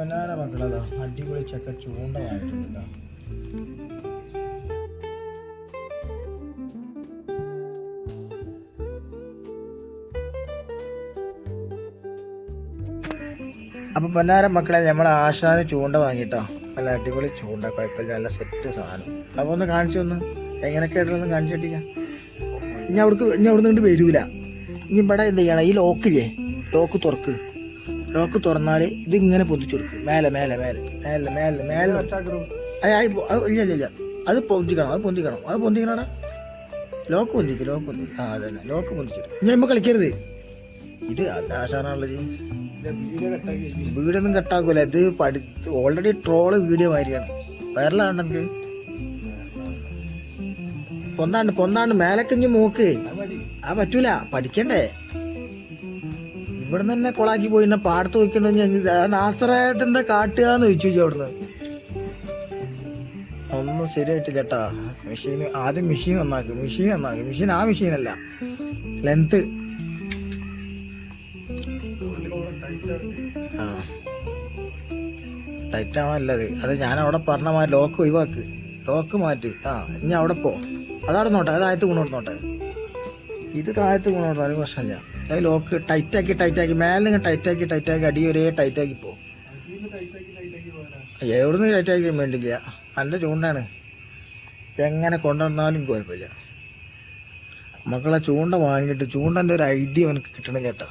പൊന്നാര മക്കളതാ അടിപൊളി ചക്ക ചൂണ്ട വാങ്ങിയിട്ടുണ്ട് അപ്പൊ പൊന്നാര മക്കളെ നമ്മൾ ആശാന് ചൂണ്ട വാങ്ങിട്ടോ നല്ല അടിപൊളി ചൂണ്ട കുഴപ്പമില്ല നല്ല സെറ്റ് സാധനം. അപ്പൊ ഒന്ന് കാണിച്ചു ഒന്ന് എങ്ങനെയൊക്കെ ആയിട്ടൊന്ന് കാണിച്ചിട്ടില്ല ഇനി അവിടേക്ക് ഇനി അവിടെ നിന്ന് വരൂല. ഇനി ഇവിടെ എന്ത് ചെയ്യണം? ഈ ലോക്കില്ലേ ലോക്ക് തുറക്ക്. ലോക്ക് തുറന്നാൽ ഇത് ഇങ്ങനെ പൊന്തിച്ചു കൊടുക്കും. മേലെ മേലെ മേലെ മേലെ മേലെ മേലെ. ഇല്ല ഇല്ല ഇല്ല. അത് പൊന്തിക്കണം അത് പൊന്തിക്കണം. അത് പൊന്തിക്കണടാ? ലോക്ക് പൊന്തിക്ക് ലോക്ക് പൊന്തി ആ അതെ ലോക്ക് പൊന്തിച്ചു ഇനി നമ്മൾ കളിക്കരുത്. ഇത് ആശാനുള്ളത് വീടൊന്നും കട്ടാക്കൂല. ഇത് പഠി ഓൾറെഡി ട്രോൾ വീഡിയോ മാതിരിയാണ്. വൈറലാണെങ്കിൽ പൊന്താണ്ട് പൊന്താണ്ട് മേലക്കിഞ്ഞ് മൂക്ക്. ആ പറ്റൂല. പഠിക്കണ്ടേ? ഇവിടെ തന്നെ കൊളാക്കി പോയി. എന്നെ പാടത്ത് വയ്ക്കണ്ട നാസറേട്ടന്റെ കാട്ടുകാന്ന് ചോദിച്ചു ചോദിച്ചു അവിടുന്ന്. ഒന്നും ശരിയായിട്ടില്ല ചേട്ടാ. മെഷീൻ ആദ്യം മെഷീൻ ഒന്നാക്കി മെഷീൻ ഒന്നാക്കി മെഷീൻ ആ മെഷീൻ അല്ല. ലെങ്ത്. ആ. ടൈറ്റ് ആണോ അല്ലത് അത് ഞാൻ അവിടെ പറഞ്ഞ മാറ്റി ലോക്ക് ഒഴിവാക്ക്. ലോക്ക് മാറ്റി. ആ ഇനി അവിടെ പോ. അതവിടെ നോട്ടെ. അത് താഴത്ത് കൊണ്ടുവന്നോട്ടെ ഇത് താഴത്ത് കൊണ്ടുവന്നോ അത് പ്രശ്നമില്ല. അത് ലോക്ക് ടൈറ്റാക്കി ടൈറ്റാക്കി മേലെ ടൈറ്റാക്കി ടൈറ്റ് ആക്കി ടൈറ്റ് ആക്കി അടി ഒരേ ടൈറ്റ് ആക്കി പോ എവിടുന്ന് ടൈറ്റ് ആക്കി വേണ്ടില്ല നല്ല ചൂണ്ടാണ് എങ്ങനെ കൊണ്ടുവന്നാലും കുഴപ്പമില്ല. മക്കളെ ചൂണ്ട വാങ്ങിയിട്ട് ചൂണ്ടന്റെ ഒരു ഐഡിയ അവനക്ക് കിട്ടണം ചേട്ടാ